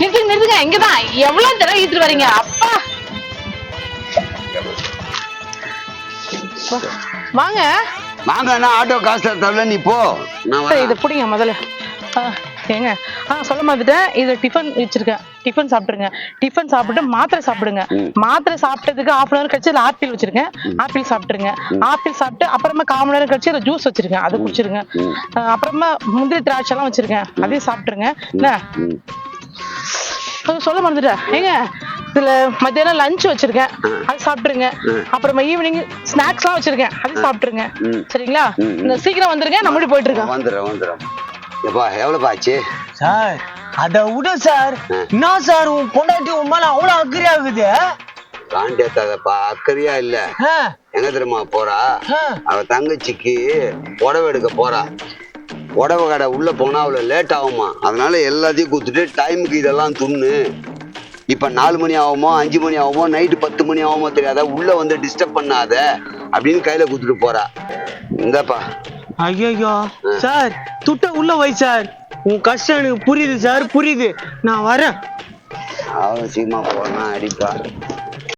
நிறுத்துங்க நிறுத்துங்க. இங்கதான். எவ்வளவு தடவை ஈத்துட்டு வரீங்க? அப்பா. வாங்க. வாங்க அண்ணா ஆட்டோ காசு தரல நீ போ. நான் இதை. பிடிங்க முதல்ல. ஏங்க. ஆ சொல்ல மாதிரிட்டேன் இது டிஃபன் வச்சிருக்கேன். டிஃபன் சாப்பிட்டுருங்க. டிஃபன் சாப்பிட்டு மாத்திரை சாப்பிடுங்க. மாத்திரை சாப்பிட்டதுக்கு ஹாஃப் அன் அவர் கழிச்சு ஆப்பிள் வச்சிருக்கேன். ஆப்பிள் சாப்பிட்டுருங்க. ஆப்பிள் சாப்பிட்டு அப்புறமா கால் மணி நேரம் கழிச்சு இதுல ஜூஸ் வச்சிருக்கேன். அதை குடிச்சிருங்க. அப்புறமா முந்திரி திராட்சை எல்லாம் வச்சிருக்கேன் அதையும் சாப்பிட்டுருங்க. என்ன? சொல்ல மறந்துட்டேன். ஏங்க இதுல மத்தியானம் லஞ்ச் வச்சிருக்கேன். அது சாப்பிட்டுருங்க. அப்புறமா ஈவினிங் ஸ்நாக்ஸ் எல்லாம் வச்சிருக்கேன். அது சாப்பிட்டுருங்க. சரிங்களா. இந்த சீக்கிரம் வந்துருங்க நம்ம முடி போயிட்டு இருக்கோம் வந்துடுறேன் வந்துடுறேன். எப்பா எவ்வளோப்பா ஆச்சு? சார் அத விட சார். என்ன சார் உன் பொண்டாட்டி உன் மேல அவ்வளவு அக்கறை ஆகுது? காண்டேத்தாதப்பா அக்கறையா இல்ல. எங்க தெரியுமா போறா. அவ தங்கச்சிக்கு புடவை எடுக்க போறா. புடவை கடை உள்ள போனா அவளை லேட் ஆகுமா? அதனால எல்லாத்தையும் கொடுத்துட்டு டைமுக்கு இதெல்லாம் துண்ணு இப்ப நாலு மணி ஆகுமோ அஞ்சு மணி ஆகுமோ நைட்டு பத்து மணி ஆகுமோ தெரியாத? உள்ள வந்து டிஸ்டர்ப் பண்ணாத அப்படின்னு கையில கொடுத்துட்டு போறா. இந்தாப்பா. ஐயோ சார் துட்ட உள்ள வை சார். உன் கஷ்டம் எனக்கு புரியுது சார் புரியுது. நான் வரேன். அவன் சீமா போனா அடிப்பா.